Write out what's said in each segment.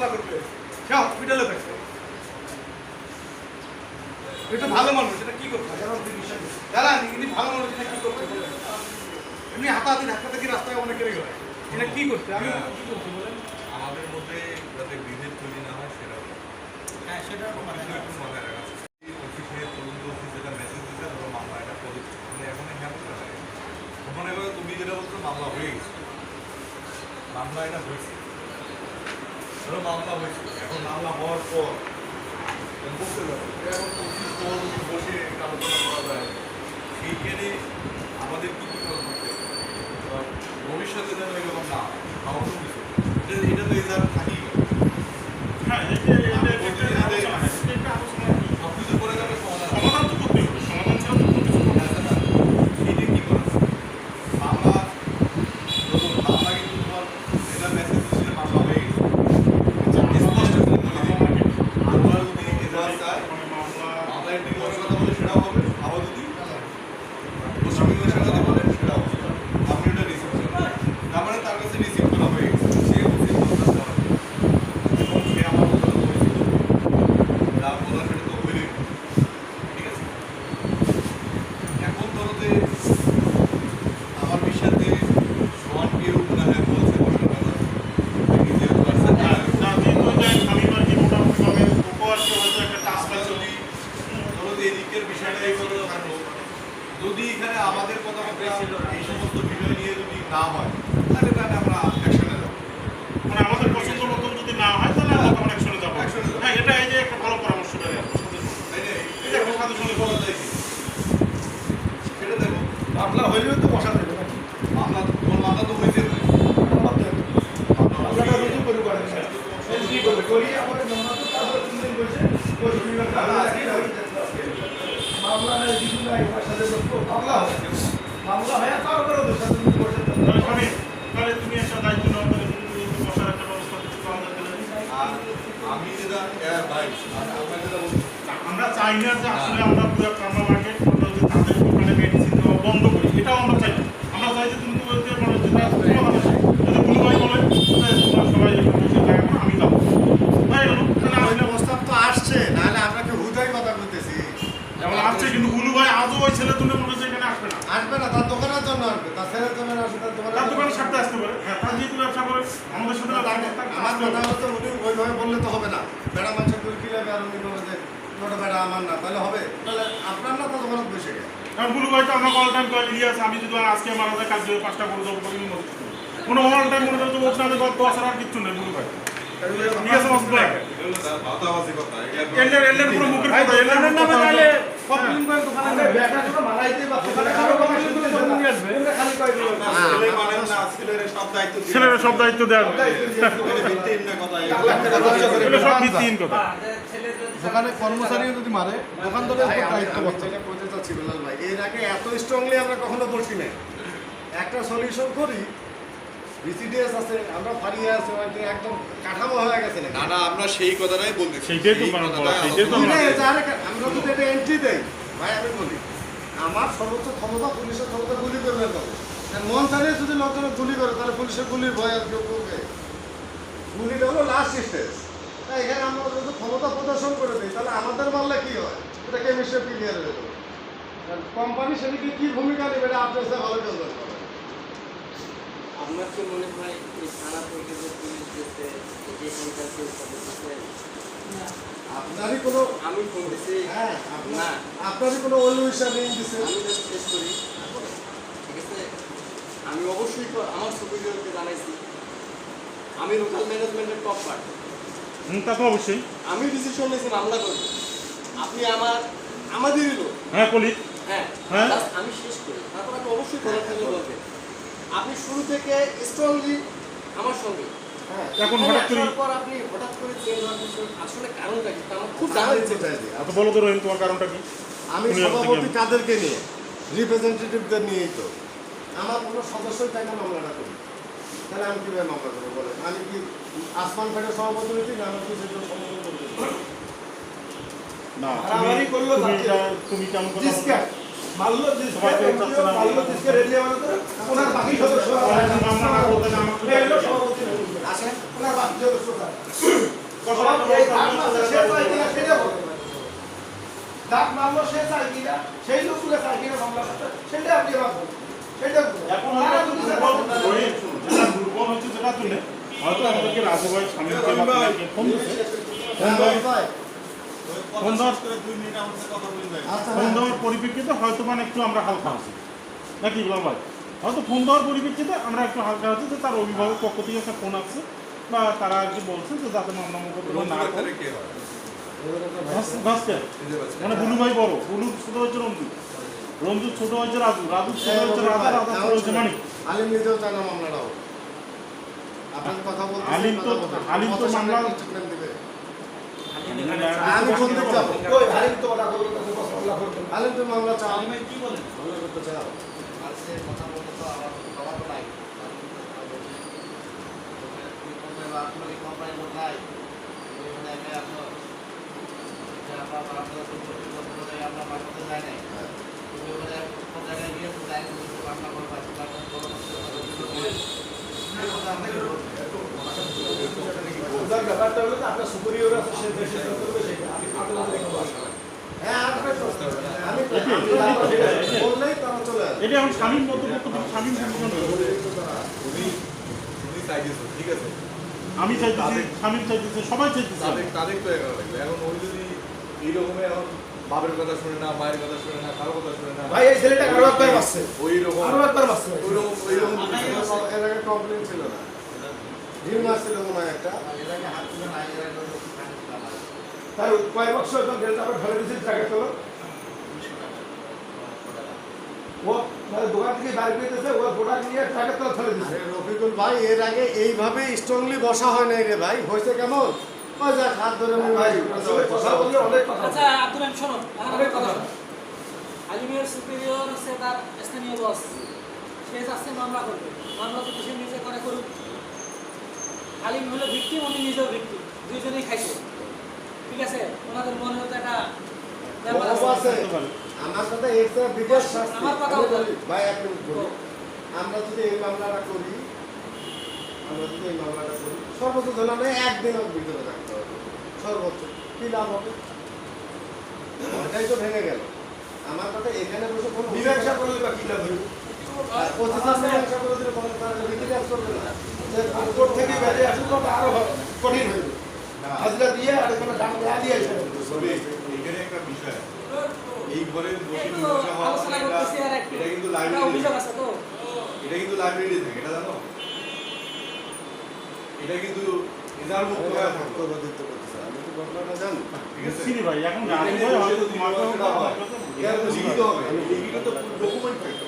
মামলা করবে সে হসপিটালে থাকবে এটা ভালো মানুষ এটা কি করবে দাদা ইনি ভালো মানুষ এটা কি করতে? এমনি হাতাহাতি ধাক্কা থেকে রাস্তায় অনেকে রেগে হয়। এটা কি করতে আমি কি করতে বলেন আমাদের মধ্যে যাতে বিভেদ তৈরি না হয় সেটা হ্যাঁ সেটা একটু মাথায় রাখা অফিসে তদন্ত অফিস যেটা মেসেজ দিতে ধরো মামলা এটা করে মানে এখন হ্যাঁ লাগে করো তুমি যেটা বলছো মামলা হয়ে গেছে। মামলা এটা হয়েছে। ধরো মামলা হয়েছে, এখন মামলা হওয়ার পর বসতে যাব এখন অফিস পর বসে আলোচনা করা যায় সেইখানে আমাদের কি কি করা করতে ভবিষ্যতে যেন এরকম না হয়। আমার তো কিছু এটা এটা তো এজার থাকি হ্যাঁ, এই যে- এই যে- এই যে আলোচনা, হ্যাঁ, এটা আলোচনা কি? সব কিছু করে যাবে সমাধান সমাধান তো করতেই হবে, সমাধান ছাড়া তো কোনো কিছু করা যাবে না। এটা কি করা মামলা ধরুন মামলা কিন্তু তোমার এটা মেসেজ দিচ্ছে মামলা হয়ে গেছে স্পষ্ট করে বলে দিই আমরা যদি এজার চাই মানে মামলা- মামলা একটি কথা বলে সেটাও হবে আবার যদি পশ্চিমবঙ্গের সাথে কথা বলে সেটাও হবে আপনি এটা রিসিভ করেন তার মানে তার কাছে রিসিভ করা হয়ে গেছে সে রিসিভ করতে পারে এবং সে আমার কথা বলেছিল তার কথা সেটা তো হইলে ঠিক আছে এখন ধরো যে আমার বিশ্বাসে সোয়ান কেউ মনে হয় বলছে বসার কথা নিজের পার্সেন্ট হ্যাঁ, না, কিন্তু ওই যে স্বামীর আর কি মোটামুটিভাবে ওকে আর কি হয়তো একটা task আমরা পাইছে। যদি ধরো যে এদিকের বিষয়টা এইভাবে থাকল যদি এখানে আমাদের কথাবার্তা এই সমস্ত বিষয় নিয়ে যদি না হয় তাহলে তাহলে আমরা অ্যাকশনে যাব মানে আমাদের পছন্দ মতন যদি না হয় তাহলে আমরা তখন একসঙ্গে যাব একসঙ্গে যাব। হ্যাঁ এটা এই যে একটা ভালো পরামর্শ দেয় আর কি, সাজেশন। তাই না এটা একটা সাজেশন বলা যায় কি? সেটা দেখো মামলা হইলেও তো বসা যাবে নাকি মামলা তোমার মামলা তো হয়েছে ভাই। মামলাটা রুজু করে করেন কি করবে করি আমার মামলা তো তারপর তিন দিন বসে বসে বিভিন্ন কাজ আছে মামলা নেই কিছু নাই ওর সাথে বসবো মামলা হয় মামলা হয় তারপরে ওদের সাথে তুমি বসে থাকো। তাহলে স্বামী, তাহলে তুমি একটা দায়িত্ব নাও তাহলে তুমি যদি বসার একটা ব্যবস্থা কিছু করা যায় তাহলে। আর আমি যেটা হ্যাঁ ভাই আমি আপনাকে যেটা বলছি না, আমরা চাই না যে আসলে আমরা পুরো কামরা মার্কেট তাদের দোকানে মেডিসিন দেওয়া বন্ধ করি এটাও আমরা চাই। আমরা চাই যে তুমি। যদি কোনো ভাই বলে সবাই এরকম বসে থাকো না, আমি যাব হয়ে গেল তাহলে ওই আসলে প্রস্তাব তো আসছে নাহলে আমরা কি হুদাই কথা বলতেছি যেমন আসছে কিন্তু গুলু ভাই আজও ওই ছেলে তুলে মনে হচ্ছে এখানে আসবে না আসবে না তার দোকানের জন্য আসবে তার ছেলের জন্য আসবে তার তার দোকানে দোকানের সাথে আসতে পারে হ্যাঁ তার যেহেতু ব্যবসা করে আমাদের সাথে তার আমার কথা হচ্ছে উনি ওইভাবে বললে তো হবে না বেড়া মানুষের করে কি যাবে আর উনি বলে যে ওটা বেড়া আমার না তাহলে আপনার না তার দোকানে বসে কারণ গুলু ভাই তো আমাকে অল টাইম করে ইলিয়াস আমি যদি আজকে মারা যায় কাজ করে পাঁচটা করে যাব করি মনে কোনো অল টাইম মনে করতে ওর নামে গল্প আসার আর কিচ্ছু নেই গুলু ভাই তার ভাতাবাজি কথা এটা এলের এলের পুরো মুখের কথা এলের নামে তাহলে দোকানে দোকানে দোকানে মানে ছেলেরা সব দায়িত্ব দেওয়া সব ভিত্তিহীন কথা। দোকানে কর্মচারী যদি মারে দোকানদারের উপর দায়িত্ব ভাই এর আগে এত স্ট্রংলি আমরা কখনো বসি না একটা সলিউশন করি বিসিডিএস আছে আমরা ফারিয়ে আছে হয়তো একদম কাঠামো হয়ে গেছে না না না আমরা সেই কথাটাই বলতেছি সেইটাই তো বলা- সেইটাই তো আমরা- এই যে আরেক- আমরা যদি এটা এন্ট্রি দেই ভাই আমি বলি আমার সর্বোচ্চ ক্ষমতা পুলিশের ক্ষমতা গুলি করবে তবে মন চালিয়ে যদি লোকজন গুলি করে তাহলে পুলিশের গুলির ভয় আর কেউ করবে। গুলিটা হলো লাস্ট স্টেজ তাই এখানে আমরা যদি ক্ষমতা প্রদর্শন করে দিই তাহলে আমাদের মারলে কি হয়? এটা কেমিস্ট্রি কোম্পানি সেদিকে কি ভূমিকা নেবে এটা আপনার সাথে ভালো কেউ পারবে। আমার কি মনে হয় এই থানা থেকে যে পুলিশ গেছে কেউ সদস্য আপনারই কোনো আমি ফোন দিছি। হ্যাঁ না। আপনার আপনারই কোনো দিছে? আমি শেষ করি ঠিক আছে? আমি অবশ্যই আমার সুপিরিয়রকে জানাইছি। আমি লোকাল ম্যানেজমেন্টের টপ পার্ট হুম, তা তো অবশ্যই। আমি ডিসিশন নিয়েছি মামলা করব আপনি আমার আমাদেরই লোক। হ্যাঁ কলি হ্যাঁ। হ্যাঁ। আমি শেষ করি। তারপর আপনি অবশ্যই বলবেন। আপনি শুরু থেকে স্ট্রংলি আমার সঙ্গে। হ্যাঁ এখন এখানে হঠাৎ করে আপনি হঠাৎ করে চেঞ্জ হওয়ার আসলে কারণটা কি? আমার খুব জানার আমি ইচ্ছে বুঝাই বলো তো রহিম তোমার কারণটা কি? আমি তুমি আর সভাপতি কাদেরকে নিয়ে রিপ্রেজেন্টেটিভদের নিয়েই তো। আমার কোনো সদস্যই তাই না মামলাটা করি তাহলে আমি কীভাবে মামলা করব বলেন? আমি কি আসমান ফেটের সভাপতি হয়েছি না কি সেটা করল তুমি কেমন কথা মাল্য না। মাল্য দিসকে রেডি আমাদের করে ওনার বাকি সদস্যরা আসেন সেটা আপনি আমার সেটা এখন দুর্বল হচ্ছে যেটা তুলে হয়তো আমাদেরকে রাজভাই স্বামীকে বা ফোন দিচ্ছে ফোন দেওয়ার- ফোন দেওয়ার পরিপ্রেক্ষিতে হয়তো মানে একটু আমরা হালকা আছি। নাকি বললাম ভাই? হয়তো ফোন দেওয়ার পরিপ্রেক্ষিতে আমরা একটু হালকা আছি যে তার অভিভাবক পক্ষ থেকে একটা ফোন আসছে বা তারা আর কি বলছে যে যাতে মামলা মোকদ্দমা না করে। মানে বুলু ভাই বড়। বুলু ছোট হচ্ছে রঞ্জু। রঞ্জু ছোট হচ্ছে রাজু। রাজু ছোট হচ্ছে রাজা রাজা ছোট হচ্ছে মানিক। আলিম নিজেও চায় না মামলাটা হোক আপনার কথা বলতে আলিম তো- আলিম তো মামলা- আমি কোন দিক যাব ওই হারিম তো ওরা করবে, কাছে বস মামলা করবে। আলিম তো মামলা চাও? কি বলেন? মামলা করতে চাও? বলতে আমার বাবার ব্যাপারটা হলো আপনার আছে, সে করবে সেটা। আমি-। হ্যাঁ চলে আসবে এটা এখন স্বামীর চাইতেছে ঠিক আছে আমি চাইতেছি স্বামীর চাইতেছে সবাই চাইতেছে তাদের তো এগারো লাগবে এখন ওই যদি এইরকমই এখন বাপের কথা শুনে না মায়ের কথা শুনে না কারও কথা শুনে না ভাই, এই ছেলেটা আরও একবার। ওই রকম আরও একবার। ওই রকম ওই রকম এর আগে কমপ্লেন ছিল না ঢিল মারছিল মনে হয় একটা তার কয় বছর যখন গেলে তারপর ফেলে দিয়েছে টাকা তোলো। ও মানে দোকান থেকে বাইরে পেয়েছে ও প্রোডাক্ট নিয়ে টাকা তোলা ফেলে দিয়েছে। রফিকুল ভাই এর আগে এইভাবে স্ট্রংলি বসা হয় নাই রে ভাই হয়েছে কেমন? ওই হাত ধরে ভাই কথা বললে অনেক কথা আচ্ছা আব্দুল শোনো অনেক কথা আলিমের সুপিরিয়র হচ্ছে তার স্থানীয় বস সে যাচ্ছে মামলা করবে মামলা যদি সে নিজে করে করুক। আলিম হলো ভিক্টিম উনি নিজেও ভিক্টিম দুইজনেই খাইছে। ঠিক আছে? ওনাদের মনে হতো একটা। আমার সাথে কথা বলি, ভাই এক মিনিট বলি। আমরা যদি এই মামলাটা করি আমরা যদি এই মামলাটা করি সর্বোচ্চ ধরলাম একদিনের ভিতরে থাকতে হবে। সর্বোচ্চ। কি লাভ হবে? এটাই তো ভেঙে গেল। আমার কথা এখানে বসে কোনো মীমাংসা করলে বা কি লাভ হইব? এটা- কিন্তু লাইব্রেরি অভিযোগ আছে তো। এটা থাকে এটা জানো? এটা কিন্তু এজার মুক্ত হয়ে থাকতো প্রতিনিধিত্ব করতেছে। আমি তো ঘটনাটা জানি ঠিক আছে ভাই এখন জানি ভাই হয়তো তোমাকেও তো লিখিত হবে। লিখিত তো ডকুমেন্ট থাকবে।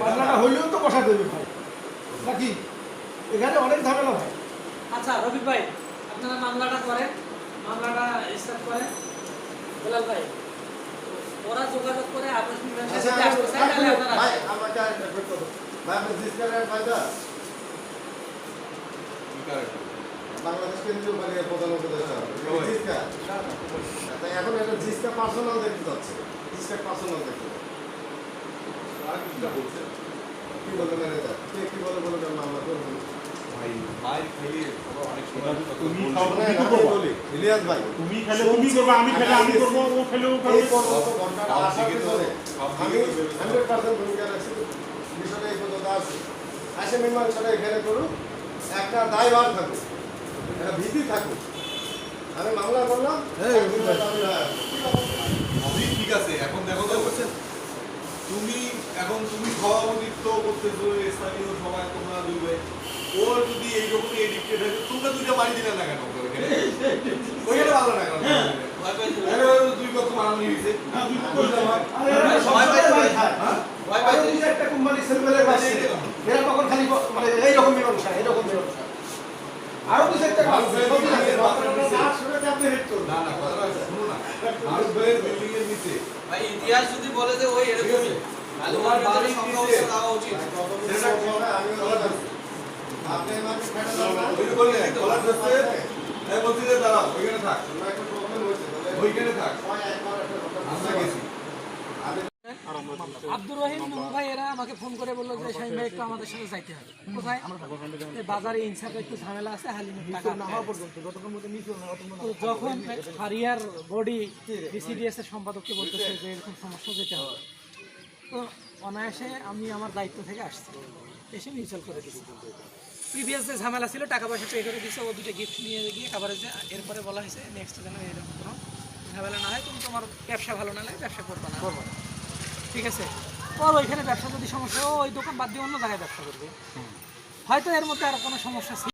মামলাটা হইলেও তো বসা দেবে ভাই। নাকি? এখানে অনেক ঝামেলা ভাই। আচ্ছা রবি ভাই আপনারা মামলাটা করেন মামলাটা স্টার্ট করেন। বেলাল ভাই ওরা যোগাযোগ করে আচ্ছা, করতে আসতে চায়, তাহলে আপনারা ভাই আমাকে। ভাই আপনি ফায়দা বাংলাদেশ কেন্দ্রীয় বাহিনীর প্রধান উপদেষ্টা জিসকা এখন এটা জিসকা পার্সোনাল দেখতে যাচ্ছে। জিসকা পার্সোনাল দেখতে। আর কিছুটা বলছে কি বলে ম্যানেজার কে কি বলে বলে কেন মামলা করবেন ভাই মায়ের খেলে আবার অনেক সময় তুমি খাও শোনেন, আমি বলি ইলিয়াস ভাই। তুমি খেলে তুমি করবে আমি খেলে আমি করব ও খেলে ও করবে পর্যন্ত ঘটনাটা সব আসার দিকে তো- পিছনে সব আমি দিকে তো ভেবেছিলাম। হান্ড্রেড পার্সেন্ট ভূমিকা রাখছি। বিষয়টা এই পর্যন্ত আছে। আসে এখানে করুক একটা দায়ভার থাকুক একটা ভীতি থাকুক। আমি মামলা করলাম একদিনের দাবি হয়। সবই ঠিক আছে এখন দেখো তো তুমি এখন তুমি করতেছো স্থানীয় সবাই তোমরা দুইবে ওর যদি এইরকমই এডিক্টেড হয় তোমরা দুইটা বাড়ি দিলে না কেন ওখানে? ওইখানে ভালো না কেন? দুই মারামারি হয়েছে। হ্যাঁ। হ্যাঁ একটা কোম্পানি সেলফেলের বাসে এরা তখন খালি মানে এইরকম মীমাংসা মীমাংসা। আরও কিছু একটা। না না বিল্ডিং এর নিচে। ভাই ইতিহাস যদি বলে যে ওই এরকমই তোমার সংখ্যা। দেওয়া উচিত আব্দুর রহিম ভাই এরা আমাকে ফোন করে বলল যে শাহিন ভাই একটু আমাদের সাথে যাইতে হবে। কোথায়? বাজারে ইনসাফে একটু ঝামেলা আছে হালিমের টাকা না হওয়া পর্যন্ত তো যখন ফারিয়ার বডি বিসিডিএস এর সম্পাদককে বলতেছে যে এরকম সমস্যা যেতে হবে। অনায়াসে আমি আমার দায়িত্ব থেকে আসছি। এসে মিউচুয়াল করে দিচ্ছি প্রিভিয়াস যে ঝামেলা ছিল টাকা পয়সা পে করে দিচ্ছে ও দুটো গিফট নিয়ে গিয়ে কাভারেজে এরপরে বলা হয়েছে নেক্সট যেন এরকম কোনো ঝামেলা না হয়। তুমি তোমার ব্যবসা ভালো না লাগে ব্যবসা করবে না। করব ঠিক আছে? ওর ওইখানে ব্যবসা যদি সমস্যা হয়, ওই দোকান বাদ দিয়ে অন্য জায়গায় ব্যবসা করবে। হয়তো এর মধ্যে আর কোনো সমস্যা ছিল